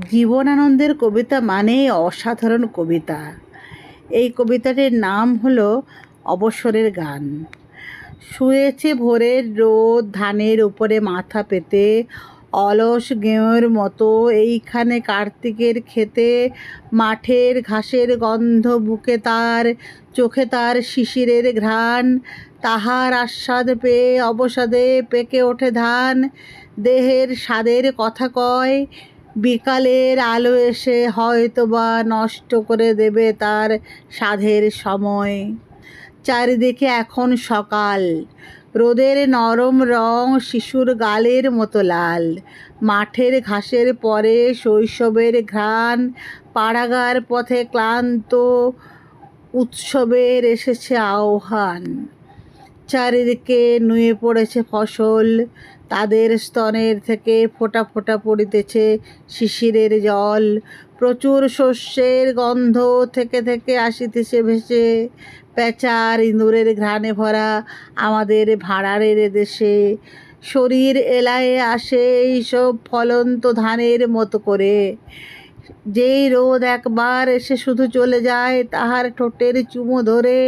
জীবনানন্দের কবিতা মানেই অসাধারণ কবিতা। এই কবিতাটির নাম হলো অবসরের গান। শুয়েছে ভোরের রোদ, ধানের উপরে মাথা পেতে, অলস গেঁয়োর মতো এইখানে কার্তিকের খেতে মাঠের ঘাসের গন্ধ বুকে তার, চোখে তার শিশিরের ঘ্রাণ, তাহার আস্বাদ পেয়ে অবসাদে পেকে ওঠে ধান, দেহের স্বাদের কথা কয় বিকালের আলো এসে হয়তোবা নষ্ট করে দেবে তার সাধের সময়। চারিদিকে এখন সকাল। রোদের নরম রং শিশুর গালের মতো লাল। মাঠের ঘাসের পরে শৈশবের ঘ্রাণ। পাড়াগার পথে ক্লান্ত উৎসবের এসেছে আহ্বান। চারিদিকে নুয়ে পড়েছে ফসল। তাদের স্তনের থেকে ফোটা ফোটা পড়িতেছে শিশিরের জল। প্রচুর শস্যের গন্ধ থেকে থেকে আসিতেছে ভেসে। পেঁচার ইঁদুরের ঘ্রাণে ভরা আমাদের ভাড়ারের দেশে। শরীর এলায়ে আসে এইসব ফলন্ত ধানের মতো করে। যেই রোদ একবার এসে শুধু চলে যায় তাহার ঠোঁটের চুমো ধরে।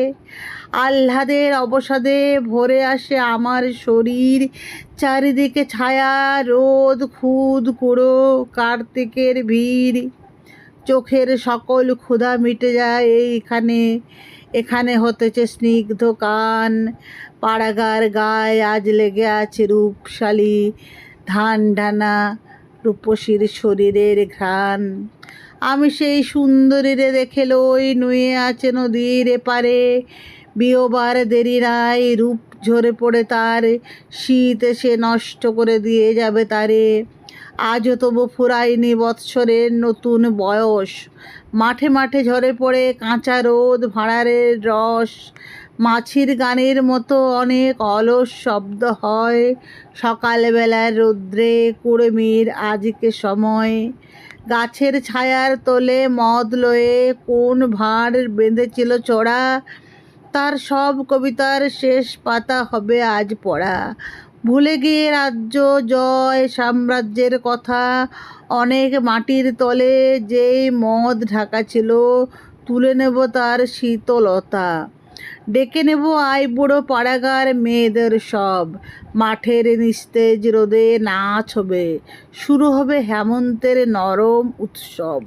আহ্লাদের অবসাদে ভরে আসে আমার শরীর। চারিদিকে ছায়া, রোদ, খুদ, কুড়ো, কার্তিকের ভিড়। চোখের সকল ক্ষুধা মিটে যায় এইখানে। এখানে হতেছে স্নিগ্ধ কান। পাড়াগার গায়ে আজ লেগে আছে রূপশালী ধান ঢানা রূপসীর শরীরের ঘ্রাণ। আমি সেই সুন্দরীরে দেখে লই নুয়ে আছে নদীর এপারে। বিয়োবার দেরি নাই, রূপ ঝরে পড়ে তার। শীত এসে নষ্ট করে দিয়ে যাবে তারে। আজও তবু ফুরায়নি বৎসরের নতুন বয়স। মাঠে মাঠে ঝরে পড়ে কাঁচা রোদ, ভাঁড়ারের রস। মাছির গানের মতো অনেক অলস শব্দ হয়। সকালবেলার রৌদ্রে কুড়েমির আজকে সময়। গাছের ছায়ার তোলে মদ লয়ে কোন ভাঁড় বেঁধেছিল চড়া তার সব কবিতার শেষ পাতা হবে আজ পড়া। ভুলে গিয়ে রাজ্য জয় সাম্রাজ্যের কথা। অনেক মাটির তলে যেই মদ ঢাকা ছিল, তুলে নেব তার শীতলতা। ডেকে নেব আই বুড়ো পাড়াগার মেয়েদের সব। মাঠের নিস্তেজ রোদে নাচ হবে। শুরু হবে হেমন্তের নরম উৎসব।